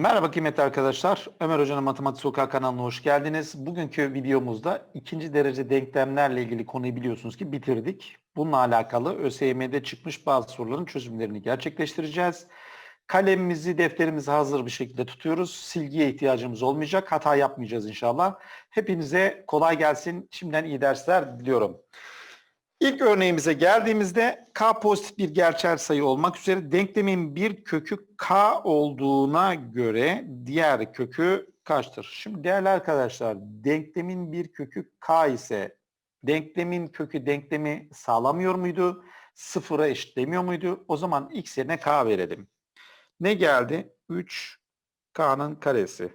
Merhaba kıymetli arkadaşlar. Ömer Hoca'nın Matematik Sokak kanalına hoş geldiniz. Bugünkü videomuzda ikinci derece denklemlerle ilgili konuyu biliyorsunuz ki bitirdik. Bununla alakalı ÖSYM'de çıkmış bazı soruların çözümlerini gerçekleştireceğiz. Kalemimizi, defterimizi hazır bir şekilde tutuyoruz. Silgiye ihtiyacımız olmayacak. Hata yapmayacağız inşallah. Hepinize kolay gelsin. Şimdiden iyi dersler diliyorum. İlk örneğimize geldiğimizde k pozitif bir gerçel sayı olmak üzere denklemin bir kökü k olduğuna göre diğer kökü kaçtır? Şimdi değerli arkadaşlar denklemin bir kökü k ise denklemin kökü denklemi sağlamıyor muydu? Sıfıra eşitlemiyor muydu? O zaman x yerine k verelim. Ne geldi? 3k'nın karesi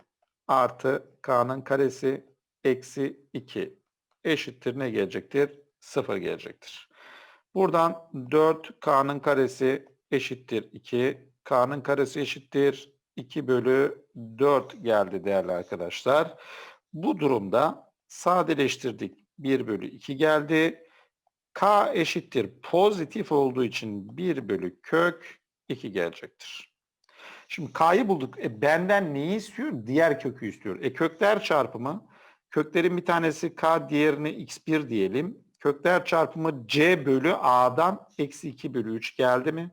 artı k'nın karesi eksi 2 eşittir ne gelecektir? 0 gelecektir. Buradan 4k'nın karesi eşittir 2. k'nın karesi eşittir 2 bölü 4 geldi değerli arkadaşlar. Bu durumda sadeleştirdik. 1 bölü 2 geldi. k eşittir pozitif olduğu için 1 bölü kök 2 gelecektir. Şimdi k'yı bulduk. E benden neyi istiyor? Diğer kökü istiyor. E kökler çarpımı. Köklerin bir tanesi k, diğerini x1 diyelim. Kökler çarpımı c bölü a'dan eksi 2 bölü 3 geldi mi?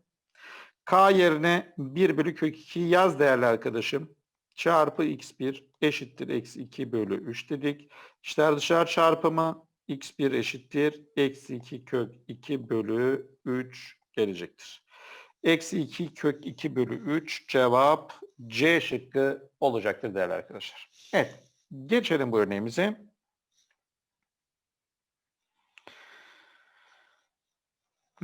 k yerine 1 bölü kök 2 yaz değerli arkadaşım. Çarpı x1 eşittir eksi 2 bölü 3 dedik. İşler dışarı çarpımı x1 eşittir eksi 2 kök 2 bölü 3 gelecektir. Eksi 2 kök 2 bölü 3 cevap C şıkkı olacaktır değerli arkadaşlar. Evet geçelim bu örneğimize.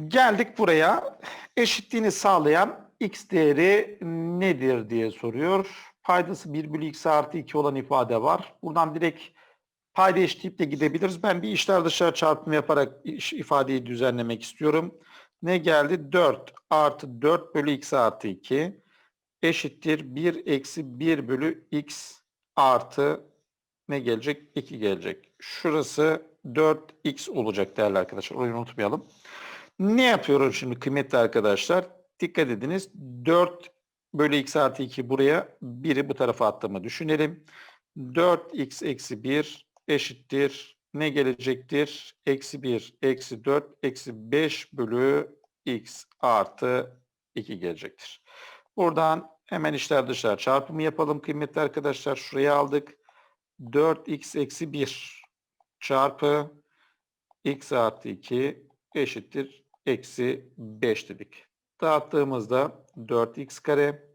Geldik buraya. Eşitliğini sağlayan x değeri nedir diye soruyor. Paydası 1 bölü x artı 2 olan ifade var. Buradan direkt payda eşitleyip de gidebiliriz. Ben bir içler dışarı çarpımı yaparak ifadeyi düzenlemek istiyorum. Ne geldi? 4 artı 4 bölü x artı 2 eşittir 1 eksi 1 bölü x artı ne gelecek? 2 gelecek. Şurası 4x olacak değerli arkadaşlar. Orayı unutmayalım. Ne yapıyorum şimdi kıymetli arkadaşlar? Dikkat ediniz. 4 bölü x artı 2 buraya 1'i bu tarafa attığımı düşünelim. 4x eksi 1 eşittir. Ne gelecektir? Eksi 1, eksi 4, eksi 5 bölü x artı 2 gelecektir. Buradan hemen içler dışlar çarpımı yapalım kıymetli arkadaşlar. Şuraya aldık. 4x eksi 1 çarpı x artı 2 eşittir eksi 5 dedik. Dağıttığımızda 4x kare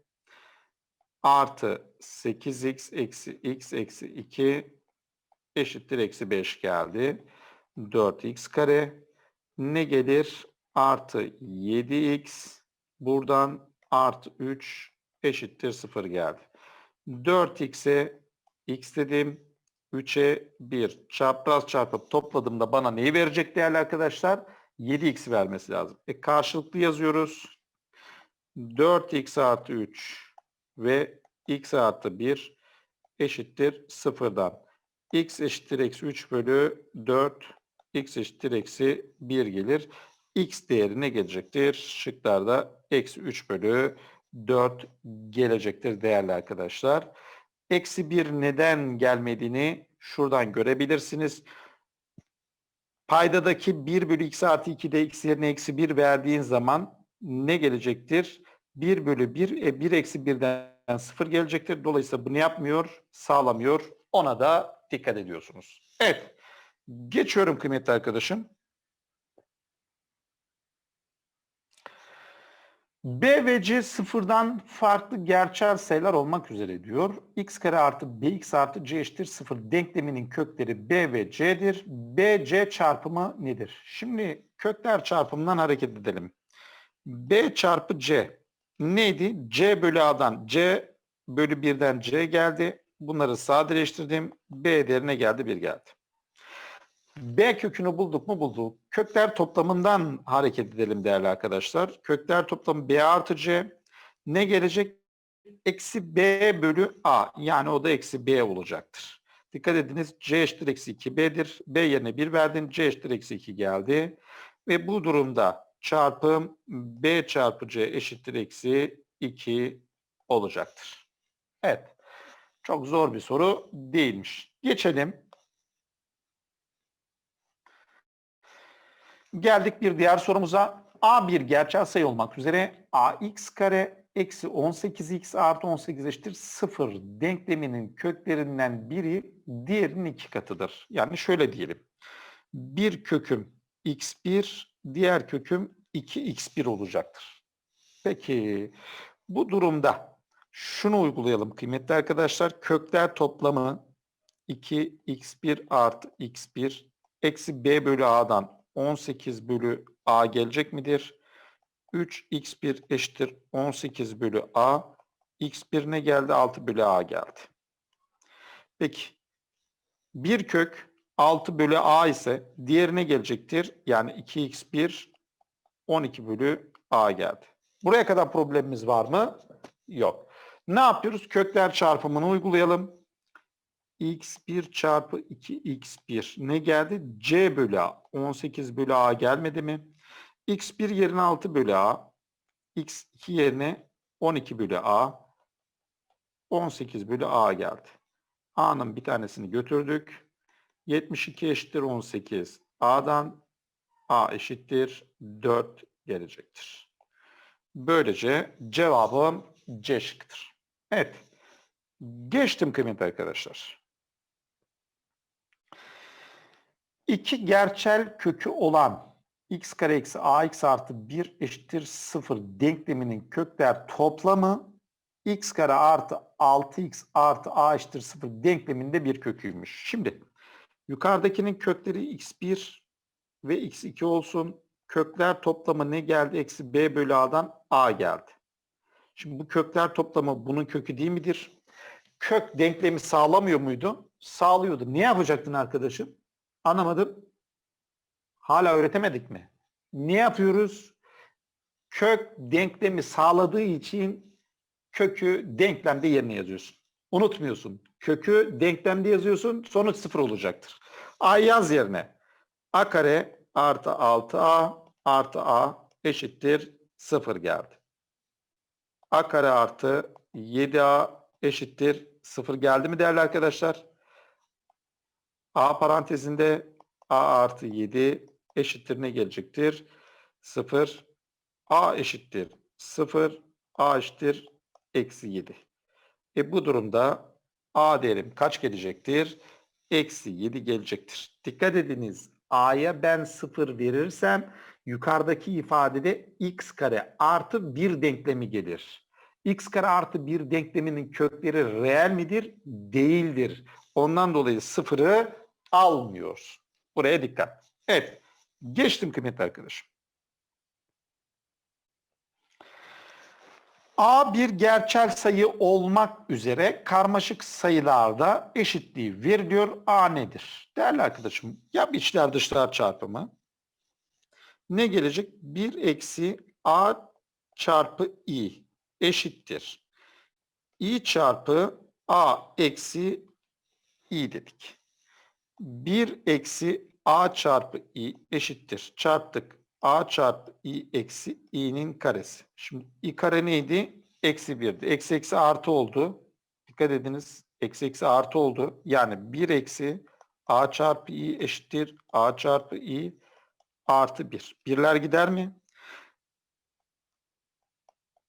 artı 8x eksi x eksi 2 eşittir eksi 5 geldi. 4x kare ne gelir? Artı 7x buradan artı 3 eşittir 0 geldi. 4x'e x dedim. 3'e 1 çapraz çarpıp topladığımda bana neyi verecek değerli arkadaşlar? 7x vermesi lazım. E karşılıklı yazıyoruz. 4x artı 3 ve x artı 1 eşittir 0'dan. x eşittir eksi 3 bölü 4 x eşittir eksi 1 gelir. x değeri ne gelecektir? Şıklarda eksi 3 bölü 4 gelecektir değerli arkadaşlar. Eksi 1 neden gelmediğini şuradan görebilirsiniz. Paydadaki 1 bölü x artı 2'de x yerine eksi 1 verdiğin zaman ne gelecektir? 1 bölü 1, e 1 eksi 1'den 0 gelecektir. Dolayısıyla bunu yapmıyor, sağlamıyor. Ona da dikkat ediyorsunuz. Evet, geçiyorum kıymetli arkadaşım. B ve C sıfırdan farklı gerçel sayılar olmak üzere diyor. x kare artı bx artı c eşittir sıfır denkleminin kökleri b ve c'dir. b, c çarpımı nedir? Şimdi kökler çarpımından hareket edelim. b çarpı c neydi? c bölü a'dan c bölü 1'den c geldi. Bunları sadeleştirdim. b değerine geldi 1 geldi. B kökünü bulduk mu bulduk. Kökler toplamından hareket edelim değerli arkadaşlar. Kökler toplamı B artı C. Ne gelecek? Eksi B bölü A. Yani o da eksi B olacaktır. Dikkat ediniz C eşittir eksi 2B'dir. B yerine 1 verdin. C eşittir eksi 2 geldi. Ve bu durumda çarpım B çarpı C eşittir eksi 2 olacaktır. Evet. Çok zor bir soru değilmiş. Geçelim. Geldik bir diğer sorumuza. A bir gerçel sayı olmak üzere ax kare eksi 18x artı 18 eşittir 0 denkleminin köklerinden biri diğerinin iki katıdır. Yani şöyle diyelim. Bir köküm x1, diğer köküm 2x1 olacaktır. Peki bu durumda şunu uygulayalım kıymetli arkadaşlar. Kökler toplamı 2x1 artı x1 eksi b bölü a'dan 18 bölü a gelecek midir? 3x1 eşittir 18 bölü a. x1 ne geldi? 6 bölü a geldi. Peki bir kök 6 bölü a ise diğerine gelecektir. Yani 2x1 12 bölü a geldi. Buraya kadar problemimiz var mı? Yok. Ne yapıyoruz? Kökler çarpımını uygulayalım. X1 çarpı 2x1 ne geldi? c bölü a. 18 bölü a gelmedi mi? x1 yerine 6 bölü a. x2 yerine 12 bölü a. 18 bölü a geldi. a'nın bir tanesini götürdük. 72 eşittir 18. a'dan a eşittir 4 gelecektir. Böylece cevabım C şıkkıdır. Evet. Geçtim kıymetli arkadaşlar. İki gerçel kökü olan x kare eksi ax artı 1 eşittir 0 denkleminin kökler toplamı x kare artı 6x artı a eşittir 0 denkleminde bir köküymüş. Şimdi yukarıdakinin kökleri x1 ve x2 olsun. Kökler toplamı ne geldi? Eksi b bölü a'dan a geldi. Şimdi bu kökler toplamı bunun kökü değil midir? Kök denklemi sağlamıyor muydu? Sağlıyordu. Ne yapacaktın arkadaşım? Anlamadım. Hala öğretemedik mi? Ne yapıyoruz? Kök denklemi sağladığı için kökü denklemde yerine yazıyorsun. Unutmuyorsun. Kökü denklemde yazıyorsun. Sonuç sıfır olacaktır. A yaz yerine. A kare artı 6A artı A eşittir 0 geldi. A kare artı 7A eşittir 0 geldi mi değerli arkadaşlar? A parantezinde A artı 7 eşittir ne gelecektir? 0. A eşittir 0. A eşittir eksi 7. E bu durumda A değerim kaç gelecektir? Eksi 7 gelecektir. Dikkat ediniz. A'ya ben 0 verirsem yukarıdaki ifadede x kare artı 1 denklemi gelir. x kare artı 1 denkleminin kökleri reel midir? Değildir. Ondan dolayı sıfırı almıyor. Buraya dikkat. Evet. Geçtim kıymetli arkadaşım. A bir gerçel sayı olmak üzere karmaşık sayılarda eşitliği veriliyor. A nedir? Değerli arkadaşım yap içler dışlar çarpımı. Ne gelecek? 1 eksi A çarpı i eşittir. i çarpı A eksi i dedik. 1 eksi A çarpı i eşittir. Çarptık a çarpı i eksi i'nin karesi. Şimdi i kare neydi? Eksi 1'di. Eksi eksi artı oldu. Dikkat ediniz. Eksi eksi artı oldu. Yani 1 eksi a çarpı i eşittir. a çarpı i artı 1. Birler gider mi?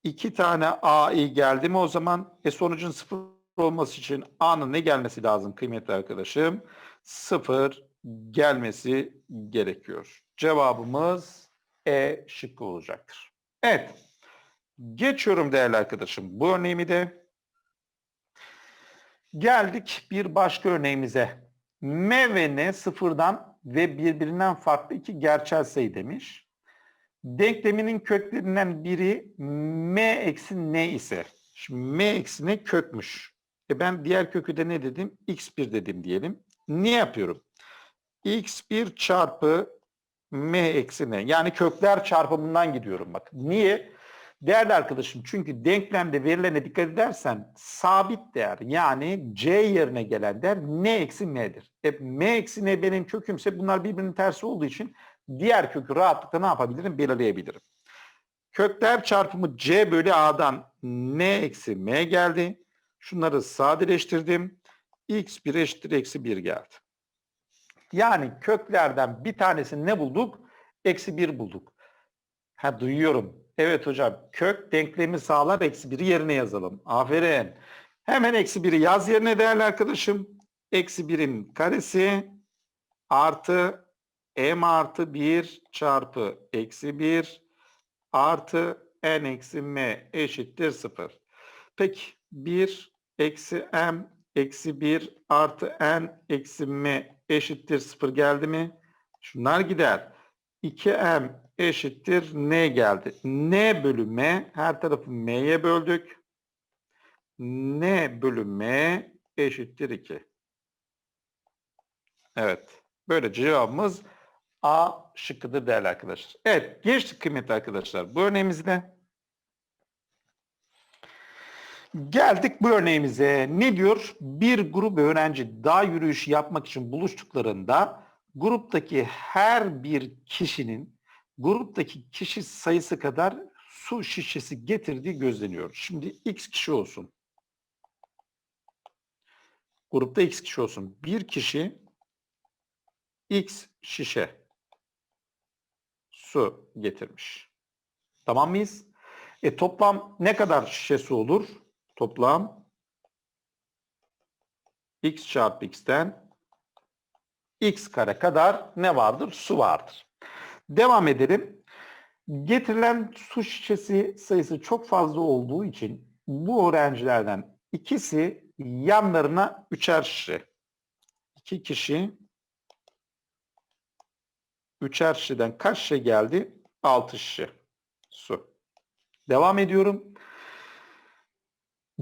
2 tane a i geldi mi o zaman? E sonucun 0 olması için a'nın ne gelmesi lazım kıymetli arkadaşım? 0 gelmesi gerekiyor. Cevabımız e şıkkı olacaktır. Evet. Geçiyorum değerli arkadaşım. Bu örneğimi de geldik bir başka örneğimize. M ve N sıfırdan ve birbirinden farklı iki gerçel sayı demiş. Denkleminin köklerinden biri M eksi N ise. Şimdi M eksi N kökmüş. E ben diğer kökü de ne dedim? X1 dedim diyelim. Ne yapıyorum? X1 çarpı m eksi n. Yani kökler çarpımından gidiyorum bak. Niye? Değerli arkadaşım çünkü denklemde verilene dikkat edersen sabit değer yani c yerine gelen değer n eksi m'dir. E, m eksi n benim kökümse bunlar birbirinin tersi olduğu için diğer kökü rahatlıkla ne yapabilirim? Belirleyebilirim. Kökler çarpımı c bölü a'dan n eksi m geldi. Şunları sadeleştirdim. X1 eşittir eksi 1 geldi. Yani köklerden bir tanesini ne bulduk? Eksi 1 bulduk. Ha duyuyorum. Evet hocam kök denklemi sağlar eksi 1'i yerine yazalım. Aferin. Hemen eksi 1'i yaz yerine değerli arkadaşım. Eksi 1'in karesi artı m artı 1 çarpı eksi 1 artı n eksi m eşittir 0. Peki 1 eksi m eksi 1 artı n eksi m eşittir 0 geldi mi? Şunlar gider. 2m eşittir n geldi. n bölü m her tarafı m'ye böldük. n bölü m eşittir 2. Evet. Böyle cevabımız A şıkkıdır değerli arkadaşlar. Evet. Geçtik kıymetli arkadaşlar. Bu örneğimizde. Geldik bu örneğimize. Ne diyor? Bir grup öğrenci dağ yürüyüşü yapmak için buluştuklarında gruptaki her bir kişinin gruptaki kişi sayısı kadar su şişesi getirdiği gözleniyor. Şimdi x kişi olsun. Grupta x kişi olsun. Bir kişi x şişe su getirmiş. Tamam mıyız? E toplam ne kadar şişe su olur? Toplam x çarpı x'ten x kare kadar ne vardır? Su vardır. Devam edelim. Getirilen su şişesi sayısı çok fazla olduğu için bu öğrencilerden ikisi yanlarına üçer şişe. İki kişi üçer şişeden kaç şişe geldi? Altı şişe su. Devam ediyorum.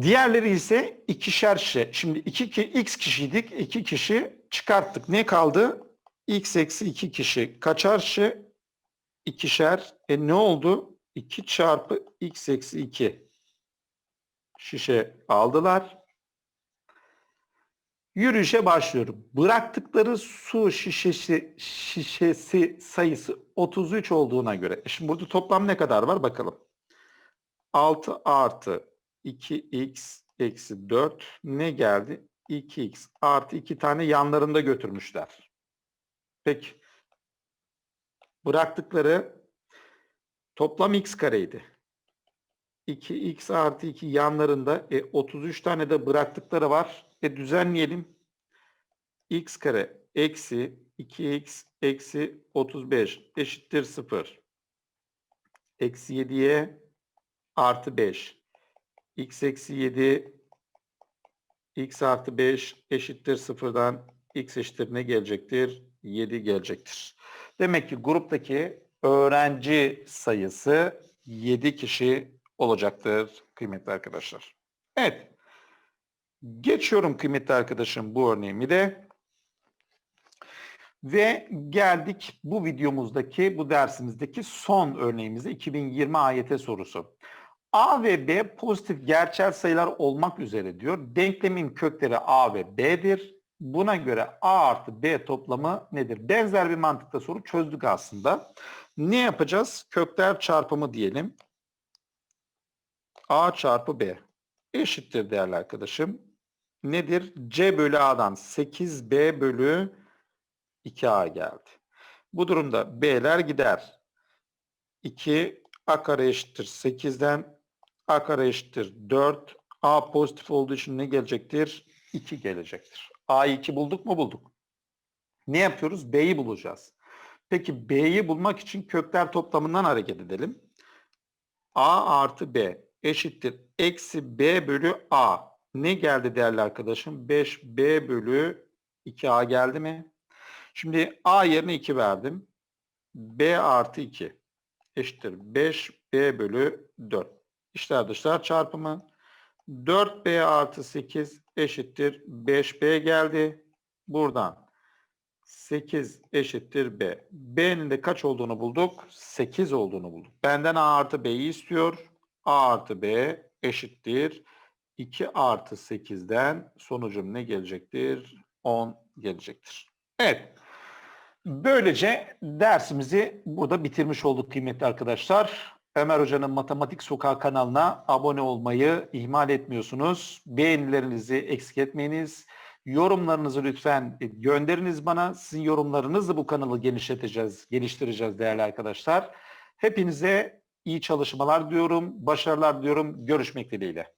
Diğerleri ise ikişer şişe. Şimdi iki ki x kişiydik. iki kişi çıkarttık. Ne kaldı? x eksi iki kişi. Kaçar şişe? İkişer. E ne oldu? 2 çarpı x eksi 2 şişe aldılar. Yürüyüşe başlıyorum. Bıraktıkları su şişesi, şişesi sayısı 33 olduğuna göre. E Şimdi burada toplam ne kadar var bakalım. 6 artı 2x eksi 4 ne geldi? 2x artı 2 tane yanlarında götürmüşler. Peki. Bıraktıkları toplam x kareydi. 2x artı 2 yanlarında e, 33 tane de bıraktıkları var. E düzenleyelim. x kare eksi 2x eksi 35 eşittir 0. Eksi 7'ye artı 5. x eksi 7 x artı 5 eşittir 0'dan x eşittir ne gelecektir? 7 gelecektir. Demek ki gruptaki öğrenci sayısı 7 kişi olacaktır kıymetli arkadaşlar. Evet. Geçiyorum kıymetli arkadaşım bu örneğimi de. Ve geldik bu videomuzdaki, bu dersimizdeki son örneğimize 2020 AYT sorusu. A ve B pozitif gerçel sayılar olmak üzere diyor. Denklemin kökleri A ve B'dir. Buna göre A artı B toplamı nedir? Benzer bir mantıkta soru çözdük aslında. Ne yapacağız? Kökler çarpımı diyelim. A çarpı B eşittir değerli arkadaşım. Nedir? C bölü A'dan 8B bölü 2A geldi. Bu durumda B'ler gider. 2 A kare eşittir 8'den A kare eşittir 4. A pozitif olduğu için ne gelecektir? 2 gelecektir. A'yı 2 bulduk mu? Bulduk. Ne yapıyoruz? B'yi bulacağız. Peki B'yi bulmak için kökler toplamından hareket edelim. A artı B eşittir. Eksi B bölü A. Ne geldi değerli arkadaşım? 5B bölü 2A geldi mi? Şimdi A yerine 2 verdim. B artı 2 eşittir. 5B bölü 4. İşler dışlar çarpımı. 4B artı 8 eşittir. 5B geldi. Buradan 8 eşittir B. B'nin de kaç olduğunu bulduk? 8 olduğunu bulduk. Benden A artı B'yi istiyor. A artı B eşittir. 2 artı 8'den sonucum ne gelecektir? 10 gelecektir. Evet. Böylece dersimizi burada bitirmiş olduk kıymetli arkadaşlar. Ömer Hoca'nın Matematik Sokağı kanalına abone olmayı ihmal etmiyorsunuz. Beğenilerinizi eksik etmeyiniz. Yorumlarınızı lütfen gönderiniz bana. Sizin yorumlarınızla bu kanalı genişleteceğiz, geliştireceğiz değerli arkadaşlar. Hepinize iyi çalışmalar diyorum, başarılar diyorum. Görüşmek dileğiyle.